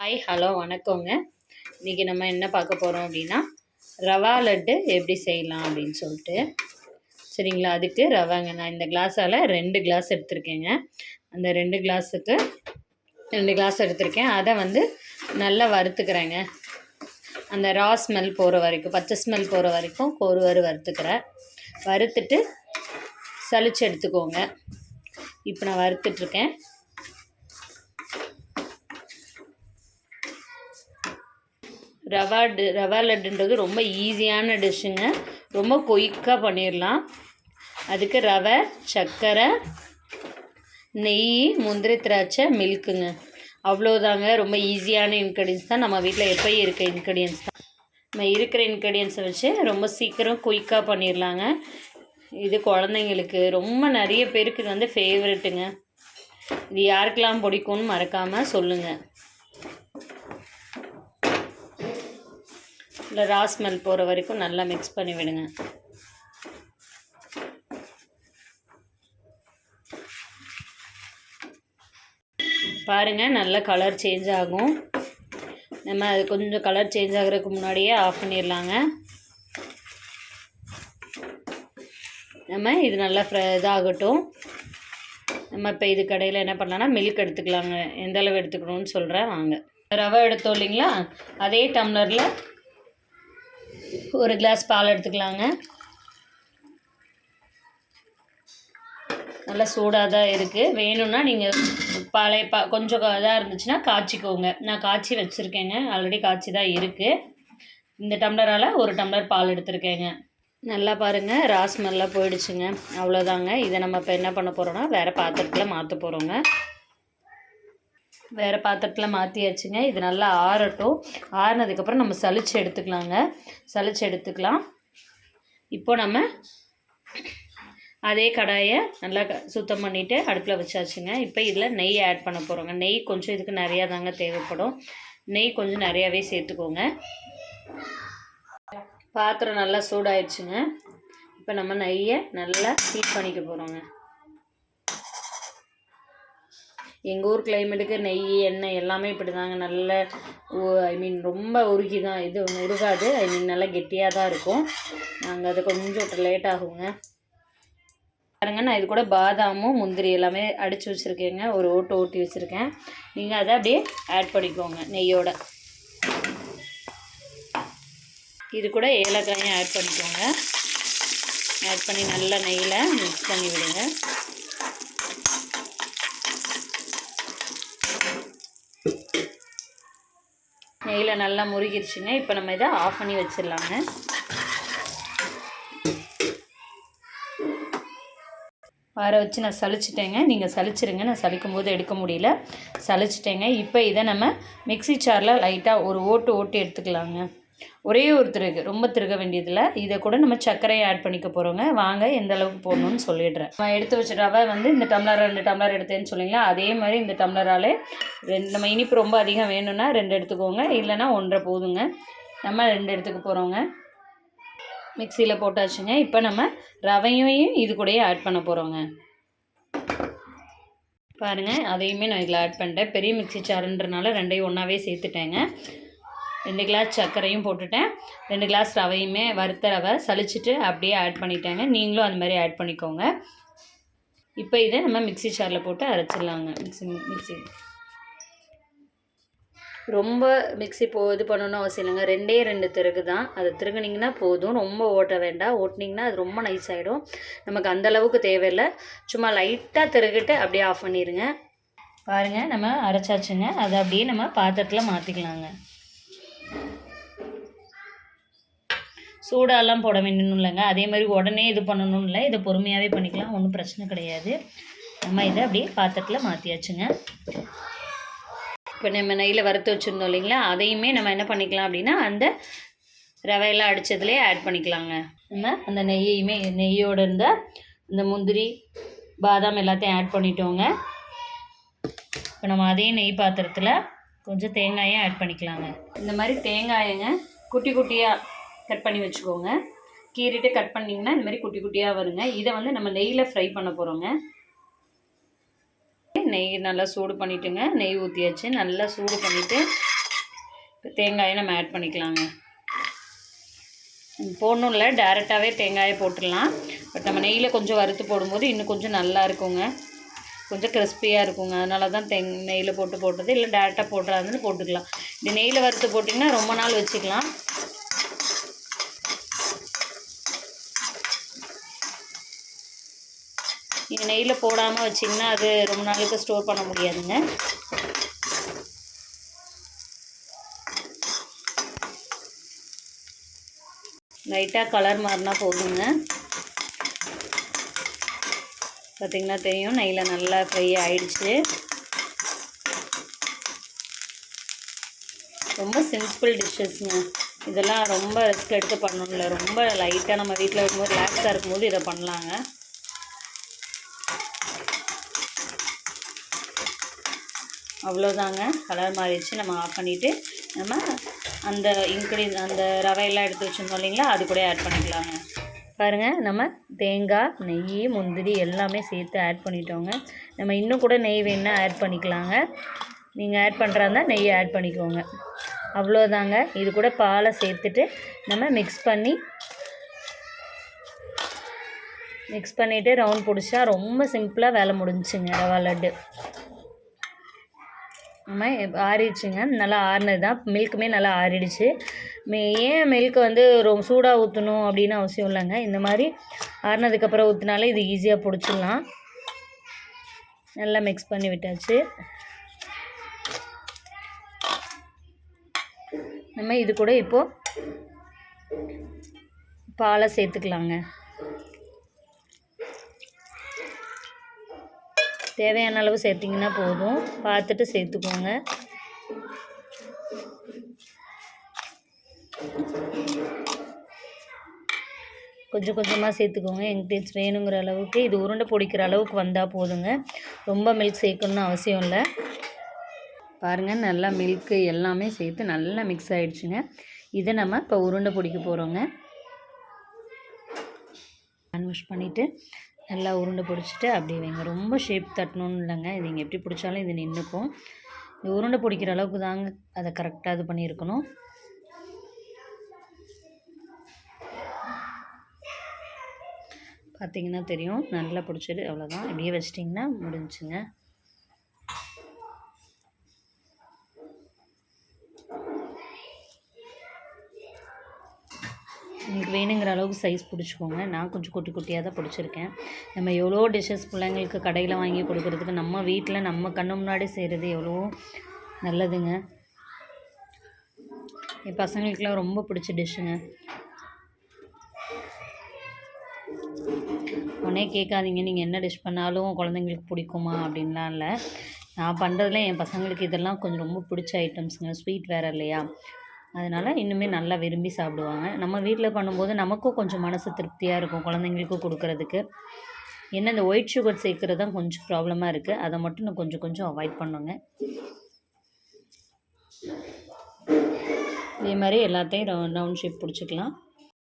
Hi hello வணக்கங்க. இன்றைக்கி நம்ம என்ன பார்க்க போகிறோம் அப்படின்னா ரவா லட்டு எப்படி செய்யலாம் அப்படின்னு சொல்லிட்டு. சரிங்களா? அதுக்கு ரவாங்க. நான் இந்த கிளாஸால் ரெண்டு கிளாஸ் எடுத்திருக்கேங்க. அந்த ரெண்டு கிளாஸுக்கு ரெண்டு கிளாஸ் எடுத்திருக்கேன். அதை வந்து நல்லா வறுத்துக்கிறேங்க. அந்த ரா ஸ்மெல் போகிற வரைக்கும் பச்சை ஸ்மெல் போகிற வரைக்கும் ஒரு வறுத்துக்கிறேன். வறுத்துட்டு சளிச்சு எடுத்துக்கோங்க. இப்போ நான் வறுத்துட்ருக்கேன் ரவா ரவா லட்டுன்றது ரொம்ப ஈஸியான டிஷ்ஷுங்க. ரொம்ப கொயிக்காக பண்ணிடலாம் அதுக்கு ரவை சர்க்கரை நெய் முந்திரி திராட்சை மில்க்குங்க. அவ்வளோதாங்க ரொம்ப ஈஸியான இன்க்ரீடியன்ஸ் தான். நம்ம வீட்டில் எப்போயும் இருக்க இன்க்ரீடியன்ஸ் தான். நம்ம இருக்கிற இன்க்ரீடியன்ஸை வச்சு ரொம்ப சீக்கிரம் குயிக்காக பண்ணிடலாங்க இது குழந்தைங்களுக்கு ரொம்ப நிறைய பேருக்கு இது வந்து ஃபேவரெட்டுங்க இது யாருக்கெல்லாம் பிடிக்கும்னு மறக்காமல் சொல்லுங்கள் இல்லை ரா ஸ்மெல் போகிற வரைக்கும் நல்லா மிக்ஸ் பண்ணி விடுங்க. பாருங்கள் நல்ல கலர் சேஞ்ச் ஆகும். நம்ம அது கொஞ்சம் கலர் சேஞ்ச் ஆகிறதுக்கு முன்னாடியே ஆஃப் பண்ணிடலாங்க. நம்ம இது நல்லா ஃப்ர இதாகட்டும். நம்ம இப்போ இது கடையில் என்ன பண்ணலாம்னா மில்க் எடுத்துக்கலாங்க. எந்த அளவு எடுத்துக்கணும்னு சொல்கிறேன் வாங்க. ரவை எடுத்தோம் இல்லைங்களா? அதே டம்ளரில் ஒரு கிளாஸ் பால் எடுத்துக்கலாங்க. நல்லா சூடாக தான் இருக்குது வேணும்னா நீங்கள் பழைய பா கொஞ்சம் இதாக இருந்துச்சுன்னா காய்ச்சிக்கோங்க. நான் காய்ச்சி வச்சுருக்கேங்க. ஆல்ரெடி காய்ச்சி தான் இருக்குது இந்த டம்ளரால் ஒரு டம்ளர் பால் எடுத்திருக்கேங்க. நல்லா பாருங்கள் ராஸ்மெல்லாம் போயிடுச்சுங்க. அவ்வளோதாங்க இதை நம்ம இப்போ என்ன பண்ண போகிறோன்னா வேறு பாத்திரத்தில் மாற்ற போகிறோங்க வேறு பாத்திரத்தில் மாற்றியாச்சுங்க இது நல்லா ஆறட்டும். ஆறினதுக்கப்புறம் நம்ம சளிச்சு எடுத்துக்கலாங்க. சளிச்சு எடுத்துக்கலாம். இப்போ நம்ம அதே கடாயை நல்லா க- சுத்தம் பண்ணிவிட்டு அடுப்பில் வச்சாச்சுங்க. இப்போ இதில் நெய் ஆட் பண்ண போகிறோங்க நெய் கொஞ்சம் இதுக்கு நிறையா தாங்க தேவைப்படும். நெய் கொஞ்சம் நிறையாவே சேர்த்துக்கோங்க. பாத்திரம் நல்லா சூடாயிடுச்சுங்க இப்போ நம்ம நெய்யை நல்லா ஹீட் பண்ணிக்க போகிறோங்க எங்கள் ஊர் கிளைமேட்டுக்கு நெய் எண்ணெய் எல்லாமே இப்படி தாங்க நல்ல ஐ மீன் ரொம்ப உருகி தான் இது உருகாது. ஐ மீன் நல்லா கெட்டியாக தான் இருக்கும். நாங்கள் அது கொஞ்சம் லேட் ஆகுங்க. பாருங்க நான் இது கூட பாதாமும் முந்திரி எல்லாமே அடித்து வச்சுருக்கேங்க. ஒரு ஓட்டு ஓட்டி வச்சுருக்கேன். நீங்கள் அதை அப்படியே ஆட் பண்ணிக்கோங்க நெய்யோட. இது கூட ஏலக்காயும் ஆட் பண்ணிக்கோங்க. ஆட் பண்ணி நல்லா நெய்யில் மிக்ஸ் பண்ணி விடுங்க நெய்யில் நல்லா முருகிருச்சுங்க. இப்போ நம்ம இதை ஆஃப் பண்ணி வச்சிடலாங்க. வர வச்சு நான் சலிச்சிட்டேங்க நீங்கள் சளிச்சிருங்க. நான் சலிக்கும் போது எடுக்க முடியல. சலிச்சிட்டேங்க இப்போ இதை நம்ம மிக்ஸி சாரில் லைட்டாக ஒரு ஓட்டு ஓட்டு எடுத்துக்கலாங்க. ஒரே ஒரு திருகு ரொம்ப திருக வேண்டியதில்லை. இதை கூட நம்ம சர்க்கரையை ஆட் பண்ணிக்க போகிறோங்க வாங்க எந்த அளவுக்கு போடணும்னு சொல்லிடுறேன். நான் எடுத்து வச்ச ரவை வந்து இந்த டம்ளர் ரெண்டு டம்ளர் எடுத்தேன்னு சொன்னீங்களா அதே மாதிரி இந்த டம்ளராலே ரெண்டு நம்ம இனிப்பு ரொம்ப அதிகம் வேணும்னா ரெண்டு எடுத்துக்கோங்க. இல்லைன்னா ஒன்றரை போதுங்க. நம்ம ரெண்டு எடுத்துக்க போகிறோங்க மிக்சியில் போட்டாச்சுங்க. இப்போ நம்ம ரவையும் இது கூடயே ஆட் பண்ண போகிறோங்க பாருங்கள் அதையுமே நான் இதில் ஆட் பண்ணிட்டேன். பெரிய மிக்ஸி சாருன்றனால ரெண்டையும் ஒன்றாவே சேர்த்துட்டேங்க. ரெண்டு கிளாஸ் சர்க்கரையும் போட்டுட்டேன். ரெண்டு கிளாஸ் ரவையுமே வறுத்த ரவை சலிச்சிட்டு அப்படியே ஆட் பண்ணிட்டேங்க. நீங்களும் அந்த மாதிரி ஆட் பண்ணிக்கோங்க. இப்போ இதை நம்ம மிக்ஸி சாரில் போட்டு அரைச்சிடலாங்க. மிக்சி மிக்சி ரொம்ப மிக்ஸி போ இது பண்ணணும்னு அவசியம் இல்லைங்க. ரெண்டே ரெண்டு திருகு தான். அதை திருகுனிங்கன்னா போதும். ரொம்ப ஓட்ட வேண்டாம். ஓட்டினீங்கன்னா அது ரொம்ப நைஸ் ஆகிடும் நமக்கு அந்தளவுக்கு தேவையில்லை. சும்மா லைட்டாக திருகிட்டு அப்படியே ஆஃப் பண்ணிடுங்க பாருங்கள் நம்ம அரைச்சாச்சுங்க. அதை அப்படியே நம்ம பாத்திரத்தில் மாற்றிக்கலாங்க சூடாலாம் போட வேண்டியணும் இல்லைங்க. அதே மாதிரி உடனே இது பண்ணணும் இல்லை. இதை பொறுமையாகவே பண்ணிக்கலாம். ஒன்றும் பிரச்சனை கிடையாது. நம்ம இதை அப்படியே பாத்திரத்தில் மாற்றியாச்சுங்க இப்போ நம்ம நெய்யில் வறுத்து வச்சுருந்தோம் இல்லைங்களா? அதையுமே நம்ம என்ன பண்ணிக்கலாம் அப்படின்னா அந்த ரவையெல்லாம் அடித்ததுலேயே ஆட் பண்ணிக்கலாங்க. நம்ம அந்த நெய்யையுமே நெய்யோடு இருந்த இந்த முந்திரி பாதாம் எல்லாத்தையும் ஆட் பண்ணிட்டோங்க. இப்போ நம்ம அதே நெய் பாத்திரத்தில் கொஞ்சம் தேங்காயும் ஆட் பண்ணிக்கலாங்க. இந்த மாதிரி தேங்காயங்க குட்டி குட்டியாக கட் பண்ணி வச்சுக்கோங்க. கீறிட்டு கட் பண்ணிங்கன்னா இந்த மாதிரி குட்டி குட்டியாக வருங்க. இதை வந்து நம்ம நெய்யில் ஃப்ரை பண்ண போகிறோங்க நெய் நல்லா சூடு பண்ணிட்டுங்க. நெய் ஊற்றியாச்சு நல்லா சூடு பண்ணிவிட்டு இப்போ தேங்காயை நம்ம ஆட் பண்ணிக்கலாங்க. போடணும் இல்லை. டேரெக்டாகவே தேங்காயை போட்டுடலாம். பட் நம்ம நெய்யில் கொஞ்சம் வறுத்து போடும்போது இன்னும் கொஞ்சம் நல்லா இருக்குங்க. கொஞ்சம் கிறிஸ்பியாக இருக்குங்க. அதனால தான் தேங் நெய்யில் போட்டு போட்டது. இல்லை டேரெக்டாக போட்டுறாதுன்னு போட்டுக்கலாம். இது நெய்யில் வறுத்து போட்டிங்கன்னா ரொம்ப நாள் வச்சுக்கலாம். நீங்கள் நெய்யில் போடாமல் வச்சிங்கன்னா அது ரொம்ப நாளுக்கு ஸ்டோர் பண்ண முடியாதுங்க. லைட்டாக கலர் மாறினா போதுங்க. பார்த்திங்கன்னா தெரியும் நெய்யில் நல்லா ஃப்ரை ஆயிடுச்சு. ரொம்ப சிம்பிள் டிஷ்ஷஸ்ங்க இதெல்லாம் ரொம்ப ரிஸ்க் எடுத்து பண்ணணும்ல. ரொம்ப லைட்டாக நம்ம வீட்டில் இருக்கும்போது ரிலாக்ஸாக இருக்கும்போது இதை பண்ணலாங்க. அவ்வளோதாங்க. கலர் மாறிடுச்சு. நம்ம ஆஃப் பண்ணிவிட்டு நம்ம அந்த இன்க்ரீ அந்த ரவையெல்லாம் எடுத்து வச்சுருந்தோம் இல்லைங்களா? அது கூட ஆட் பண்ணிக்கலாங்க. பாருங்கள் நம்ம தேங்காய் நெய் முந்திரி எல்லாமே சேர்த்து ஆட் பண்ணிட்டோங்க. நம்ம இன்னும் கூட நெய் வேணுன்னா ஆட் பண்ணிக்கலாங்க. நீங்கள் ஆட் பண்ணுறாருந்தா நெய் ஆட் பண்ணிக்கோங்க. அவ்வளோதாங்க. இது கூட பாலை சேர்த்துட்டு நம்ம மிக்ஸ் பண்ணி மிக்ஸ் பண்ணிவிட்டு ரவுண்ட் பிடிச்சா ரொம்ப சிம்பிளாக வேலை முடிஞ்சுங்க ரவா லட்டு. நம்ம ஆறிடுச்சுங்க. நல்லா ஆறினது தான் மில்க்குமே நல்லா ஆறிடுச்சு. மே ஏன் மில்க் வந்து ரொம்ப சூடாக ஊற்றணும் அப்படின்னு அவசியம் இல்லைங்க. இந்த மாதிரி ஆறினதுக்கப்புறம் ஊற்றினாலே இது ஈஸியாக பிடிச்சிடலாம். நல்லா மிக்ஸ் பண்ணி விட்டாச்சு. நம்ம இது கூட இப்போது பாலை சேர்த்துக்கலாங்க. தேவையான அளவு சேர்த்திங்கன்னா போதும். பார்த்துட்டு சேர்த்துக்கோங்க. கொஞ்சம் கொஞ்சமாக சேர்த்துக்கோங்க. எங்கிட்ட வேணுங்கிற அளவுக்கு இது உருண்டை பிடிக்கிற அளவுக்கு வந்தால் போதுங்க. ரொம்ப மில்க் சேர்க்கணுன்னு அவசியம் இல்லை. பாருங்கள் நல்லா மில்க்கு எல்லாமே சேர்த்து நல்லா மிக்ஸ் ஆகிடுச்சுங்க இதை நம்ம இப்போ உருண்டை பிடிக்க போகிறோங்க ஹேண்ட் வாஷ் பண்ணிவிட்டு நல்லா உருண்டை பிடிச்சிட்டு அப்படியே வைங்க ரொம்ப ஷேப் தட்டணும்னு இல்லைங்க. இது நீங்கள் எப்படி பிடிச்சாலும் இது நின்றுக்கும் இந்த உருண்டை பிடிக்கிற அளவுக்கு தாங்க அதை கரெக்டாக இது பண்ணியிருக்கணும். பார்த்தீங்கன்னா தெரியும். நல்லா பிடிச்சிட்டு அவ்வளோதான் இப்படியே வச்சிட்டிங்கன்னா முடிஞ்சுங்க உங்களுக்கு வேணுங்கிற அளவுக்கு சைஸ் பிடிச்சிக்கோங்க. நான் கொஞ்சம் குட்டி குட்டியாக தான் பிடிச்சிருக்கேன். நம்ம எவ்வளோ டிஷ்ஷஸ் பிள்ளைங்களுக்கு கடையில் வாங்கி கொடுக்குறதுக்கு நம்ம வீட்டில் நம்ம கண்ணு முன்னாடி செய்கிறது எவ்வளோ நல்லதுங்க. என் பசங்களுக்குலாம் ரொம்ப பிடிச்ச டிஷ்ஷுங்க உடனே கேட்காதீங்க நீங்கள் என்ன டிஷ் பண்ணாலும் குழந்தைங்களுக்கு பிடிக்குமா அப்படின்லாம் இல்லை. நான் பண்ணுறதுல என் பசங்களுக்கு இதெல்லாம் கொஞ்சம் ரொம்ப பிடிச்ச ஐட்டம்ஸுங்க ஸ்வீட் வேறு இல்லையா? அதனால் இன்னுமே நல்லா விரும்பி சாப்பிடுவாங்க. நம்ம வீட்டில் பண்ணும்போது நமக்கும் கொஞ்சம் மனசு திருப்தியாக இருக்கும் குழந்தைங்களுக்கும் கொடுக்குறதுக்கு. என்ன இந்த ஒயிட் சுகர் சேர்க்குறது தான் கொஞ்சம் ப்ராப்ளமாக இருக்குது அதை மட்டும் நான் கொஞ்சம் கொஞ்சம் அவாய்ட் பண்ணுங்க. இதே மாதிரி எல்லாத்தையும் ரவுண்ட் ஷேப் பிடிச்சிக்கலாம்.